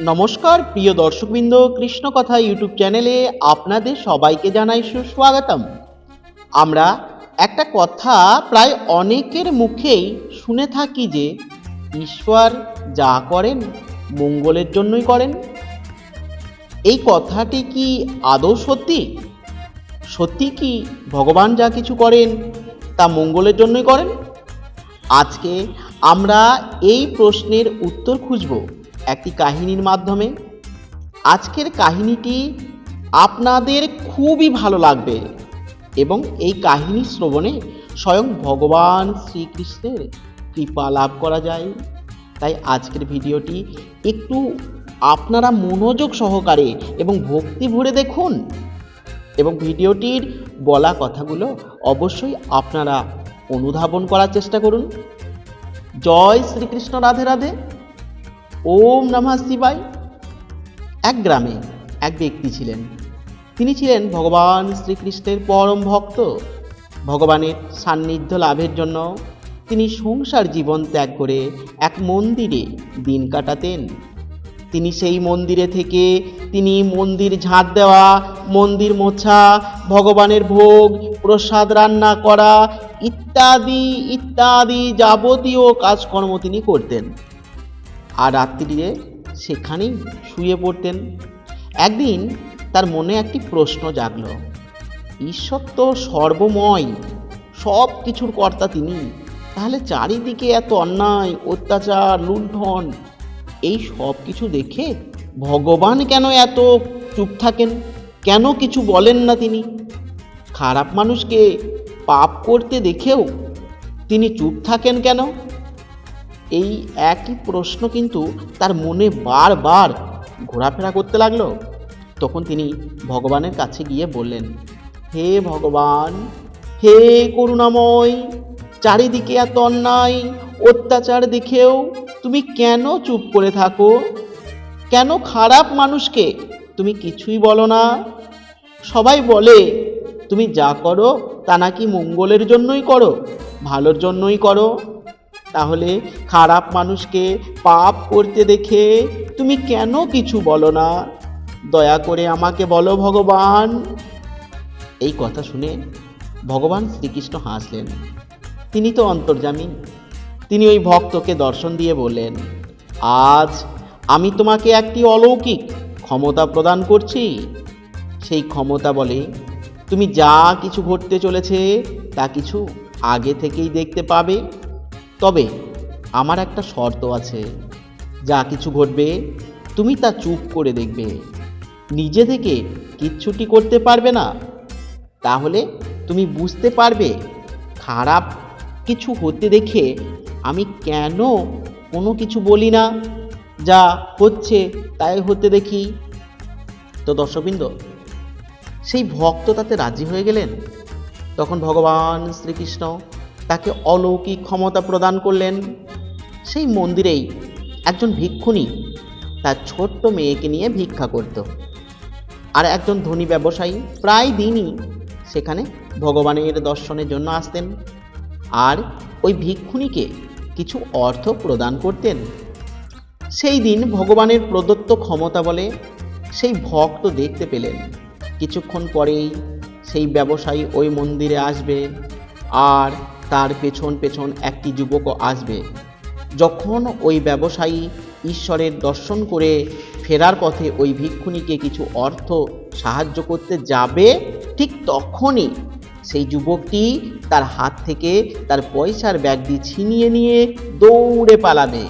নমস্কার, প্রিয় দর্শকবৃন্দ কৃষ্ণ কথা ইউটিউব চ্যানেলে আপনাদের সবাইকে জানাই সুস্বাগতম। আমরা একটা কথা প্রায় অনেকের মুখেই শুনে থাকি যে, ঈশ্বর যা করেন মঙ্গলের জন্যই করেন। এই কথাটি কি আদৌ সত্যি? সত্যি কি ভগবান যা কিছু করেন তা মঙ্গলের জন্যই করেন? আজকে আমরা এই প্রশ্নের উত্তর খুঁজব। একটি কাহিনীর মাধ্যমে। আজকের কাহিনীটি আপনাদের খুবই ভালো লাগবে এবং এই কাহিনী শ্রবণে স্বয়ং ভগবান শ্রীকৃষ্ণের কৃপা লাভ করা যায়। তাই আজকের ভিডিওটি একটু আপনারা মনোযোগ সহকারে এবং ভক্তি ভরে দেখুন এবং ভিডিওটির বলা কথাগুলো অবশ্যই আপনারা অনুধাবন করার চেষ্টা করুন। জয় শ্রীকৃষ্ণ রাধে রাধে। ওম নমঃ শিবায়। এক গ্রামে এক ব্যক্তি ছিলেন। তিনি ছিলেন ভগবান শ্রীকৃষ্ণের পরম ভক্ত। ভগবানের সান্নিধ্য লাভের জন্য তিনি সংসার জীবন ত্যাগ করে এক মন্দিরে দিন কাটাতেন। তিনি সেই মন্দিরে থেকে তিনি মন্দির ঝাঁট দেওয়া, মন্দির মোছা, ভগবানের ভোগ, প্রসাদ রান্না করা ইত্যাদি ইত্যাদি যাবতীয় কাজকর্ম তিনি করতেন। আর রাত্রিরে সেখানেই শুয়ে পড়তেন। একদিন তার মনে একটি প্রশ্ন জাগল। ঈশ্বর তো সর্বময়, সব কিছুর কর্তা তিনি। তাহলে চারিদিকে এত অন্যায়, অত্যাচার, লুণ্ঠন, এই সব কিছু দেখে ভগবান কেন এত চুপ থাকেন? কেন কিছু বলেন না তিনি? খারাপ মানুষকে পাপ করতে দেখেও তিনি চুপ থাকেন কেন? এই একই প্রশ্ন কিন্তু তার মনে বারবার ঘোরাফেরা করতে লাগল। তখন তিনি ভগবানের কাছে গিয়ে বললেন, হে ভগবান, হে করুণাময়, চারিদিকে এত অন্যায়, অত্যাচার দেখেও তুমি কেন চুপ করে থাকো? কেন খারাপ মানুষকে তুমি কিছুই বলো না? সবাই বলে, তুমি যা করো তা নাকি মঙ্গলের জন্যই করো, ভালোর জন্যই করো। তাহলে খারাপ মানুষকে পাপ করতে দেখে তুমি কেন কিছু বলো না? দয়া করে আমাকে বলো ভগবান। এই কথা শুনে ভগবান শ্রীকৃষ্ণ হাসলেন। তিনি তো অন্তর্যামী। তিনি ওই ভক্তকে দর্শন দিয়ে বললেন, আজ আমি তোমাকে একটি অলৌকিক ক্ষমতা প্রদান করছি। সেই ক্ষমতা বলে তুমি যা কিছু ঘটতে চলেছে তা কিছু আগে থেকেই দেখতে পাবে। তবে আমার একটা শর্ত আছে। যা কিছু ঘটবে, তুমি তা চুপ করে দেখবে। নিজে থেকে কিচ্ছুটি করতে পারবে না। তাহলে তুমি বুঝতে পারবে, খারাপ কিছু হতে দেখে আমি কেন কোনো কিছু বলি না, যা হচ্ছে তাই হতে দেখি। তো দর্শকবৃন্দ, সেই ভক্ত তাতে রাজি হয়ে গেলেন? তখন ভগবান শ্রীকৃষ্ণ অলৌকিক ক্ষমতা প্রদান করলেন। সেই মন্দিরেই একজন ভিক্ষুণী তার ছোট্ট মেয়েকে নিয়ে ভিক্ষা করত। আর একজন ধনী ব্যবসায়ী প্রায় দিনই সেখানে ভগবানের দর্শনের জন্য আসতেন। আর ওই ভিক্ষুণীকে কিছু অর্থ প্রদান করতেন। সেই দিন ভগবানের প্রদত্ত ক্ষমতা বলে সেই ভক্ত দেখতে পেলেন। কিছুক্ষণ পরেই সেই ব্যবসায়ী ওই মন্দিরে আসবে। আর তার পেছন পেছন একটি যুবকও আসবে। যখন ওই ব্যবসায়ী ঈশ্বরের দর্শন করে ফেরার পথে ওই ভিক্ষুণীকে কিছু অর্থ সাহায্য করতে যাবে, ঠিক তখনই সেই যুবকটি তার হাত থেকে তার পয়সার ব্যাগটি ছিনিয়ে নিয়ে দৌড়ে পালাবে।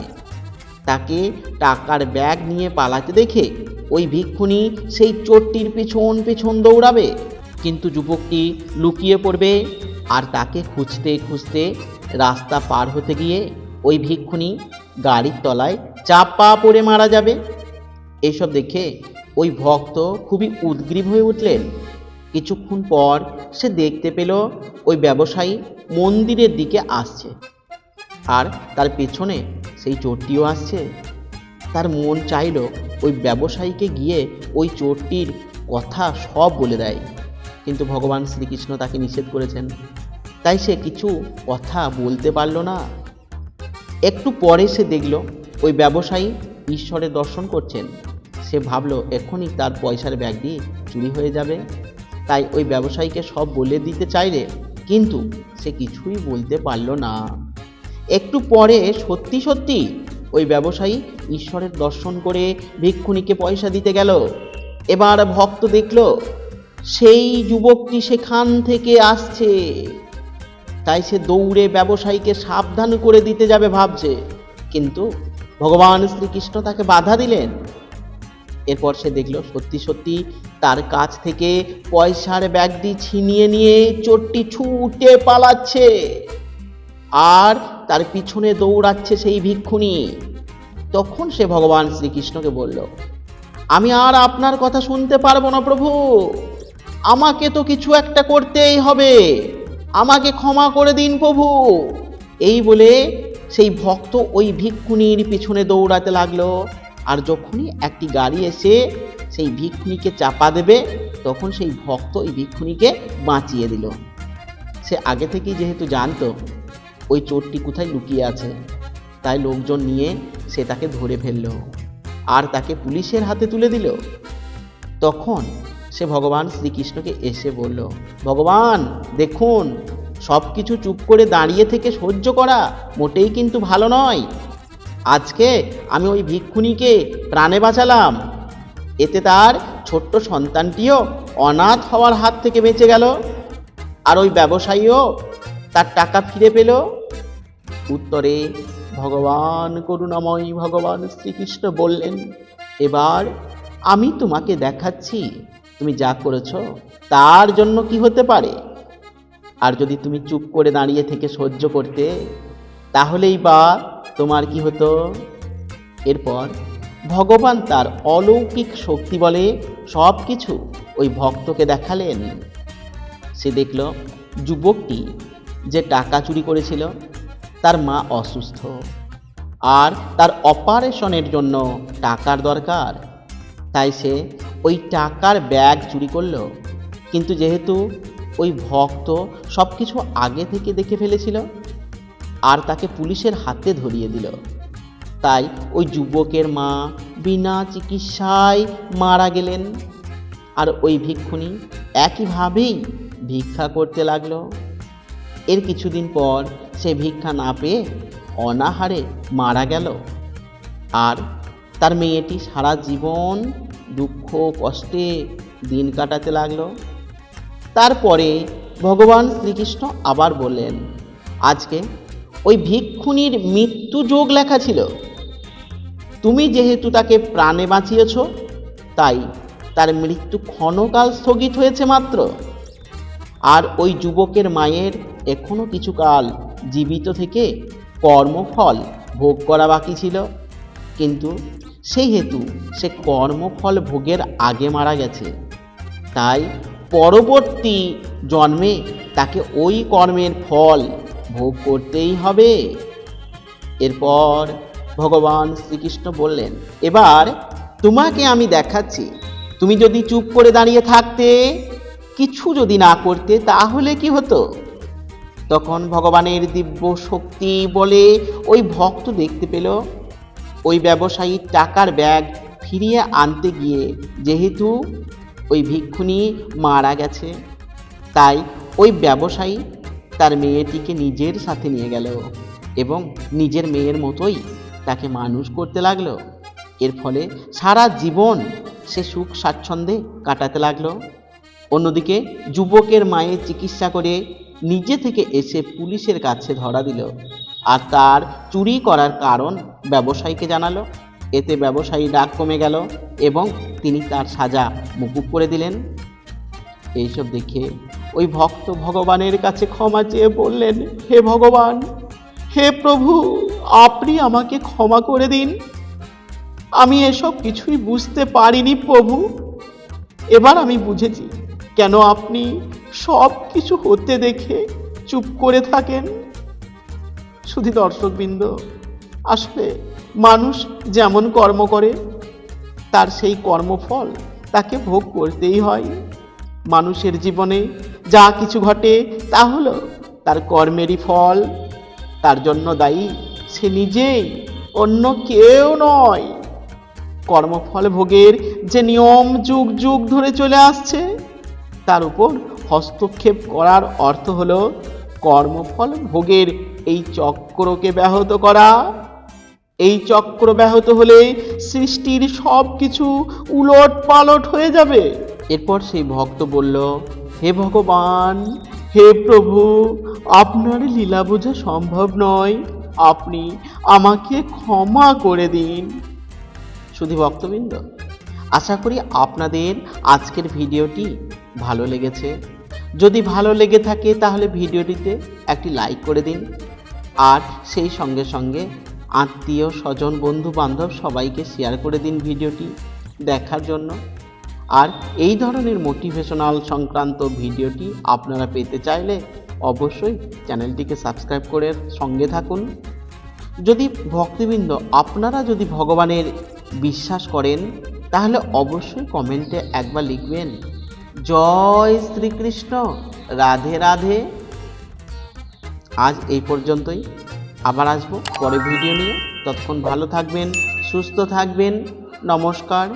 তাকে টাকার ব্যাগ নিয়ে পালাতে দেখে ওই ভিক্ষুণী সেই চোরটির পেছন পেছন দৌড়াবে। কিন্তু যুবকটি লুকিয়ে পড়বে আর তাকে খুঁজতে খুঁজতে রাস্তা পার হতে গিয়ে ওই ভিক্ষুণী গাড়ির তলায় চাপা পড়ে মারা যাবে। এসব দেখে ওই ভক্ত খুবই উদ্গ্রীব হয়ে উঠলেন। কিছুক্ষণ পর সে দেখতে পেল ওই ব্যবসায়ী মন্দিরের দিকে আসছে আর তার পেছনে সেই চোরটিও আসছে। তার মন চাইল ওই ব্যবসায়ীকে গিয়ে ওই চোরটির কথা সব বলে দেয়। কিন্তু ভগবান শ্রীকৃষ্ণ তাকে নিষেধ করেছেন। তাই সে কিছু কথা বলতে পারল না। একটু পরে সে দেখল, ওই ব্যবসায়ী ঈশ্বরের দর্শন করছেন। সে ভাবলো, এখনই তার পয়সার ব্যাগটি চুরি হয়ে যাবে। তাই ওই ব্যবসায়ীকে সব বলে দিতে চাইলে, কিন্তু সে কিছুই বলতে পারল না। একটু পরে সত্যি সত্যি ওই ব্যবসায়ী ঈশ্বরের দর্শন করে ভিক্ষুণীকে পয়সা দিতে গেল। এবার ভক্ত দেখল সেই যুবকটি সেখান থেকে আসছে। তাই সে দৌড়ে ব্যবসায়ীকে সাবধান করে দিতে যাবে ভাবছে। কিন্তু ভগবান শ্রীকৃষ্ণ তাকে বাধা দিলেন। এরপর সে দেখল, সত্যি সত্যি তার কাছ থেকে পয়সার ব্যাগটি ছিনিয়ে নিয়ে চোরটি ছুটে পালাচ্ছে। আর তার পিছনে দৌড়াচ্ছে সেই ভিক্ষুণী। তখন সে ভগবান শ্রীকৃষ্ণকে বলল, আমি আর আপনার কথা শুনতে পারব না প্রভু। আমাকে তো কিছু একটা করতেই হবে। আমাকে ক্ষমা করে দিন প্রভু। এই বলে সেই ভক্ত ওই ভিক্ষুণীর পিছনে দৌড়াতে লাগল। আর যখনই একটি গাড়ি এসে সেই ভিক্ষুণীকে চাপা দেবে, তখন সেই ভক্ত ওই ভিক্ষুণীকে বাঁচিয়ে দিল। সে আগে থেকেই যেহেতু জানতো, ওই চোরটি কোথায় লুকিয়ে আছে, তাই লোকজন নিয়ে সে তাকে ধরে ফেলল। আর তাকে পুলিশের হাতে তুলে দিল। তখন সে ভগবান শ্রীকৃষ্ণকে এসে বলল, ভগবান, দেখুন সব কিছু চুপ করে দাঁড়িয়ে থেকে সহ্য করা মোটেই কিন্তু ভালো নয়। আজকে আমি ওই ভিক্ষুণীকে প্রাণে বাঁচালাম। এতে তার ছোট্ট সন্তানটিও অনাথ হওয়ার হাত থেকে বেঁচে গেল। আর ওই ব্যবসায়ীও তার টাকা ফিরে পেল। উত্তরে ভগবান করুণাময় ভগবান শ্রীকৃষ্ণ বললেন, এবার আমি তোমাকে দেখাচ্ছি তুমি যা করেছ, তার জন্য কি হতে পারে? আর যদি তুমি চুপ করে দাঁড়িয়ে থেকে সহ্য করতে, তাহলেই বা তোমার কি হতো? এরপর ভগবান তার অলৌকিক শক্তি বলে সব কিছু ওই ভক্তকে দেখালেন। সে দেখল যুবকটি যে টাকা চুরি করেছিল, তার মা অসুস্থ। আর তার অপারেশনের জন্য টাকার দরকার। তাই সে ওই টাকার ব্যাগ চুরি করল। কিন্তু যেহেতু ওই ভক্ত সব কিছু আগে থেকে দেখে ফেলেছিল, আর তাকে পুলিশের হাতে ধরিয়ে দিল। তাই ওই যুবকের মা বিনা চিকিৎসায় মারা গেলেন। আর ওই ভিক্ষুণী একইভাবেই ভিক্ষা করতে লাগল। এর কিছুদিন পর সে ভিক্ষা না পেয়ে অনাহারে মারা গেল। আর তার মেয়েটি সারা জীবন দুঃখ, কষ্টে দিন কাটাতে লাগল। তারপরে ভগবান শ্রীকৃষ্ণ আবার বললেন, আজকে ওই ভিক্ষুণীর মৃত্যু যোগ লেখা ছিল। তুমি যেহেতু তাকে প্রাণে বাঁচিয়েছ, তাই তার মৃত্যু ক্ষণকাল স্থগিত হয়েছে মাত্র। আর ওই যুবকের মায়ের এখনও কিছু কাল জীবিত থেকে কর্মফল ভোগ করা বাকি ছিল। কিন্তু সেই হেতু সে কর্মফল ভোগের আগে মারা গেছে। তাই পরবর্তী জন্মে তাকে ওই কর্মের ফল ভোগ করতেই হবে। এরপর ভগবান শ্রীকৃষ্ণ বললেন, এবার তোমাকে আমি দেখাচ্ছি। তুমি যদি চুপ করে দাঁড়িয়ে থাকতে, কিছু যদি না করতে, তাহলে কি হতো? তখন ভগবানের দিব্য শক্তি বলে ওই ভক্ত দেখতে পেল ওই ব্যবসায়ী টাকার ব্যাগ ফিরিয়ে আনতে গিয়ে যেহেতু ওই ভিক্ষুণী মারা গেছে, তাই ওই ব্যবসায়ী তার মেয়েটিকে নিজের সাথে নিয়ে গেল এবং নিজের মেয়ের মতোই তাকে মানুষ করতে লাগল। এর ফলে সারা জীবন সে সুখ স্বাচ্ছন্দ্যে কাটাতে লাগল। অন্যদিকে যুবকের মায়ের চিকিৎসা করে নিজে থেকে এসে পুলিশের কাছে ধরা দিল। আর তার চুরি করার কারণ ব্যবসায়ীকে জানালো। এতে ব্যবসায়ী ডাক কমে গেল এবং তিনি তার সাজা মুকুব করে দিলেন। এইসব দেখে ওই ভক্ত ভগবানের কাছে ক্ষমা চেয়ে বললেন, হে ভগবান, হে প্রভু, আপনি আমাকে ক্ষমা করে দিন। আমি এসব কিছুই বুঝতে পারিনি প্রভু। এবার আমি বুঝেছি কেন আপনি সব কিছু হতে দেখে চুপ করে থাকেন। শুধু দর্শকবৃন্দ। আসলে মানুষ যেমন কর্ম করে, তার সেই কর্মফল তাকে ভোগ করতেই হয়। মানুষের জীবনে যা কিছু ঘটে, তা হলো তার কর্মেরই ফল। তার জন্য দায়ী সে নিজেই, অন্য কেউ নয়। কর্মফল ভোগের যে নিয়ম যুগ যুগ ধরে চলে আসছে, তার উপর হস্তক্ষেপ করার অর্থ হলো কর্মফল ভোগের এই চক্রকে ব্যাহত করা। এই চক্র ব্যাহত হলে সৃষ্টির সব কিছু উলট পালট হয়ে যাবে। এরপর সেই ভক্ত বলল, হে ভগবান, হে প্রভু, আপনার লীলা বোঝা সম্ভব নয়। আপনি আমাকে ক্ষমা করে দিন। শুধু ভক্তবৃন্দ। আশা করি আপনাদের আজকের ভিডিওটি ভালো লেগেছে। যদি ভালো লেগে থাকে তাহলে ভিডিওটিতে একটি লাইক করে দিন। আর সেই সঙ্গে সঙ্গে আত্মীয়, স্বজন বন্ধু বান্ধব সবাইকে শেয়ার করে দিন ভিডিওটি দেখার জন্য। আর এই ধরনের মোটিভেশনাল সংক্রান্ত ভিডিওটি আপনারা পেতে চাইলে অবশ্যই চ্যানেলটিকে সাবস্ক্রাইব করে সঙ্গে থাকুন। যদি ভক্তিবৃন্দ আপনারা যদি ভগবানের বিশ্বাস করেন, তাহলে অবশ্যই কমেন্টে একবার লিখবেন, জয় শ্রীকৃষ্ণ, রাধে রাধে। আজ এই পর্যন্তই। আবার আসব পরে ভিডিও নিয়ে। ততক্ষণ ভালো থাকবেন সুস্থ থাকবেন। নমস্কার।